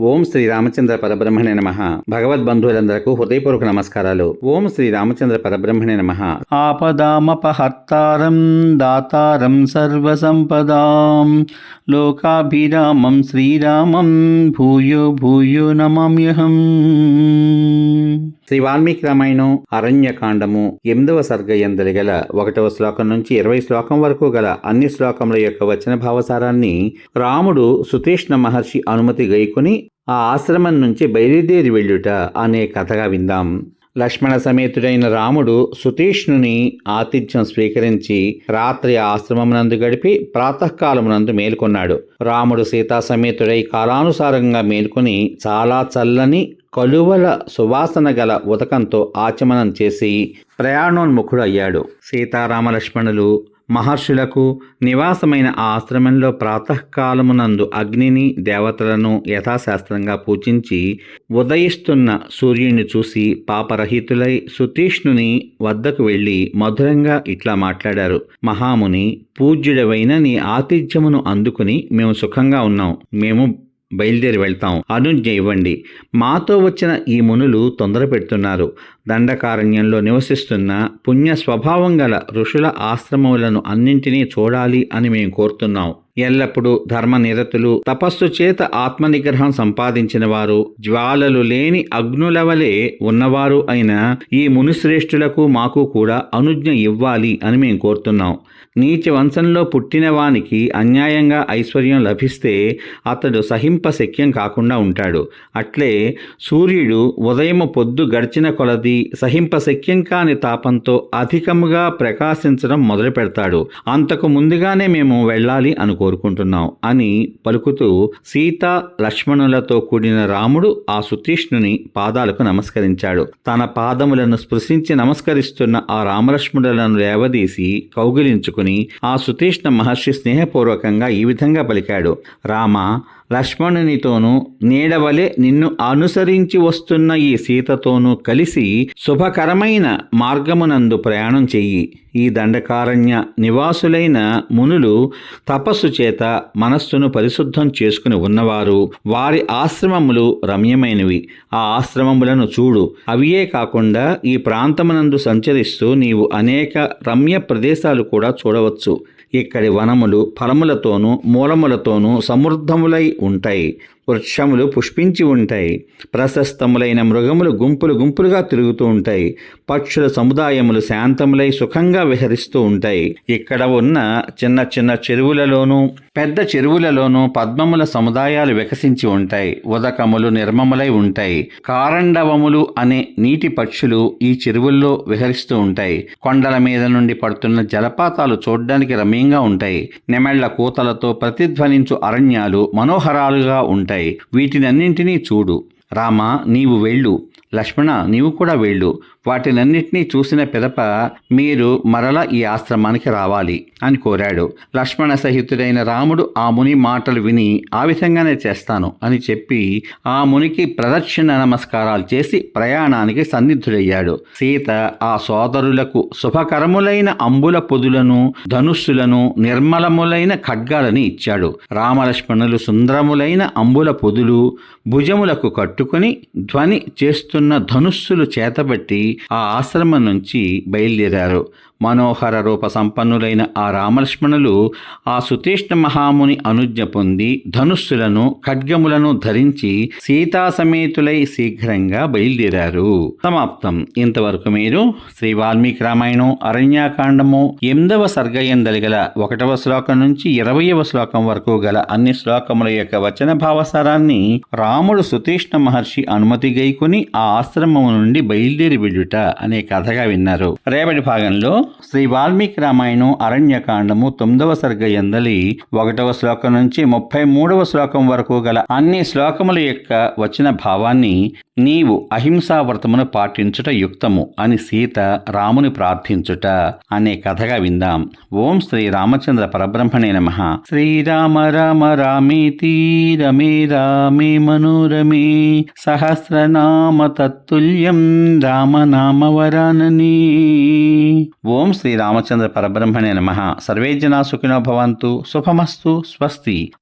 ఓం శ్రీ రామచంద్ర పరబ్రహ్మణే నమ. భగవద్బంధువులందరకు హృదయపూర్వక నమస్కారాలు. ఓం శ్రీ రామచంద్ర పరబ్రహ్మణే నమ. ఆపదామపహర్తారం దాతారం సర్వసంపదాం. లోకాభిరామం శ్రీరామం భూయో భూయో నమామ్యహం. శ్రీ వాల్మీకి రామాయణం అరణ్యకాండము ఎనిమిదవ సర్గ ఎందలి గల ఒకటవ శ్లోకం నుంచి ఇరవై శ్లోకం వరకు గల అన్ని శ్లోకముల యొక్క వచన భావసారాన్ని రాముడు సుతీష్ణ మహర్షి అనుమతి గైకొని ఆ ఆశ్రమం నుంచి బయలుదేరి వెళ్ళుట అనే కథగా విందాం. లక్ష్మణ సమేతుడైన రాముడు సుతీష్ణుని ఆతిథ్యం స్వీకరించి రాత్రి ఆశ్రమమునందు గడిపి ప్రాతకాలమునందు మేల్కొన్నాడు. రాముడు సీతా సమేతుడై కాలానుసారంగా మేల్కొని చాలా చల్లని కలువల సువాసన గల ఉదకంతో ఆచమనం చేసి ప్రయాణోన్ముఖుడు అయ్యాడు సీతారామ లక్ష్మణులు మహర్షులకు నివాసమైన ఆ ఆశ్రమంలో ప్రాతకాలమునందు అగ్నిని దేవతలను యథాశాస్త్రంగా పూజించి ఉదయిస్తున్న సూర్యుని చూసి పాపరహితులై సుతీష్ణుని వద్దకు వెళ్ళి మధురంగా ఇట్లా మాట్లాడారు. మహాముని పూజ్యుడవైన నీ ఆతిథ్యమును అందుకుని మేము సుఖంగా ఉన్నాం. మేము బయలుదేరి వెళ్తాం. అనుజ్ఞ ఇవ్వండి. మాతో వచ్చిన ఈ మునులు తొందర పెడుతున్నారు. దండకారణ్యంలో నివసిస్తున్న పుణ్య స్వభావం గల ఋషుల ఆశ్రమములను అన్నింటినీ చూడాలి అని మేము కోరుతున్నాం. ఎల్లప్పుడూ ధర్మనిరతులు. తపస్సు చేత ఆత్మనిగ్రహం సంపాదించిన వారు జ్వాలలు లేని అగ్నులవలే ఉన్నవారు అయిన ఈ మునిశ్రేష్ఠులకు మాకు కూడా అనుజ్ఞ ఇవ్వాలి అని మేము కోరుతున్నాం. నీచ వంశంలో పుట్టిన వానికి అన్యాయంగా ఐశ్వర్యం లభిస్తే అతడు సహింపశక్యం కాకుండా ఉంటాడు. అట్లే సూర్యుడు ఉదయం పొద్దు గడిచిన కొలది సహింపశక్యం కాని తాపంతో అధికముగా ప్రకాశించడం మొదలు పెడతాడు అంతకు ముందుగానే మేము వెళ్ళాలి అని కోరుకుంటున్నాం అని పలుకుతూ సీత లక్ష్మణులతో కూడిన రాముడు ఆ సుతీష్ణుని పాదాలకు నమస్కరించాడు. తన పాదములను స్పృశించి నమస్కరిస్తున్న ఆ రామలక్ష్మణులను లేవదీసి కౌగిలించుకుని ఆ సుతీష్ణ మహర్షి స్నేహపూర్వకంగా ఈ విధంగా పలికాడు. రామ లక్ష్మణునితోనూ నీడవలే నిన్ను అనుసరించి వస్తున్న ఈ సీతతోనూ కలిసి శుభకరమైన మార్గమునందు ప్రయాణం చెయ్యి. ఈ దండకారణ్య నివాసులైన మునులు తపస్సు చేత మనస్సును పరిశుద్ధం చేసుకుని ఉన్నవారు వారి ఆశ్రమములు రమ్యమైనవి. ఆ ఆశ్రమములను చూడు. అవియే కాకుండా ఈ ప్రాంతమునందు సంచరిస్తూ నీవు అనేక రమ్య ప్రదేశాలు కూడా చూడవచ్చు. ఇక్కడి వనములు ఫలములతోనూ మూలములతోనూ సమృద్ధములై ఉంటాయి. వృక్షములు పుష్పించి ఉంటాయి. ప్రశస్తములైన మృగములు గుంపులు గుంపులుగా తిరుగుతూ ఉంటాయి. పక్షుల సముదాయములు శాంతములై సుఖంగా విహరిస్తూ ఉంటాయి. ఇక్కడ ఉన్న చిన్న చిన్న చెరువులలోనూ పెద్ద చెరువులలోనూ పద్మముల సముదాయాలు వికసించి ఉంటాయి. ఉదకములు నిర్మములై ఉంటాయి. కారండవములు అనే నీటి పక్షులు ఈ చెరువుల్లో విహరిస్తూ ఉంటాయి. కొండల మీద నుండి పడుతున్న జలపాతాలు చూడ్డానికి రమ్యంగా ఉంటాయి. నెమళ్ళ కూతలతో ప్రతిధ్వనించు అరణ్యాలు మనోహరాలుగా ఉంటాయి. వీటినన్నింటినీ చూడు. రామ నీవు వెళ్ళు. లక్ష్మణ నీవు కూడా వెళ్ళు. వాటినన్నిటినీ చూసిన పిదప మీరు మరల ఈ ఆశ్రమానికి రావాలి అని కోరాడు. లక్ష్మణ సహితుడైన రాముడు ఆ ముని మాటలు విని ఆ విధంగానే చేస్తాను అని చెప్పి ఆ మునికి ప్రదక్షిణ నమస్కారాలు చేసి ప్రయాణానికి సన్నిధుడయ్యాడు. సీత ఆ సోదరులకు శుభకరములైన అంబుల పొదులను ధనుస్సులను నిర్మలములైన ఖడ్గాలని ఇచ్చాడు. రామలక్ష్మణులు సుందరములైన అంబుల పొదులు భుజములకు పట్టుకుని ధ్వని చేస్తున్న ధనుస్సులు చేతబట్టి ఆ ఆశ్రమం నుంచి బయలుదేరారు. మనోహర రూప సంపన్నులైన ఆ రామలక్ష్మణులు ఆ సుతీష్ణ మహాముని అనుజ్ఞ పొంది ధనుస్సులను ఖడ్గములను ధరించి సీతాసమేతులై శీఘ్రంగా బయలుదేరారు. సమాప్తం. ఇంతవరకు మీరు శ్రీ వాల్మీకి రామాయణం అరణ్యాకాండము ఎనిమిదవ సర్గయందలి గల ఒకటవ శ్లోకం నుంచి ఇరవయవ శ్లోకం వరకు గల అన్ని శ్లోకముల యొక్క వచన భావసారాన్ని రాముడు సుతీష్ణ మహర్షి అనుమతి గైకుని ఆ ఆశ్రమము నుండి బయలుదేరి వెళ్ళుట అనే కథగా విన్నారు. రేపటి భాగంలో శ్రీ వాల్మీకి రామాయణం అరణ్యకాండము తొమ్మిదవ సర్గ ఎందలి ఒకటవ శ్లోకం నుంచి ముప్పై మూడవ శ్లోకం వరకు గల అన్ని శ్లోకముల యొక్క వచ్చిన భావాన్ని నీవు అహింసావ్రతమును పాటించుట యుక్తము అని సీత రాముని ప్రార్థించుట అనే కథగా విందాం. ఓం శ్రీ రామచంద్ర పరబ్రహ్మణే నమ. శ్రీరామ రామ రామేతి రమే రామే మనోరమే సహస్రనామ తత్తుల్యం రామనామ వరానని ఓం శ్రీ రామచంద్ర పరబ్రహ్మణే నమ. సర్వే జనా సుఖినో భవంతు. శుభమస్తు. స్వస్తి.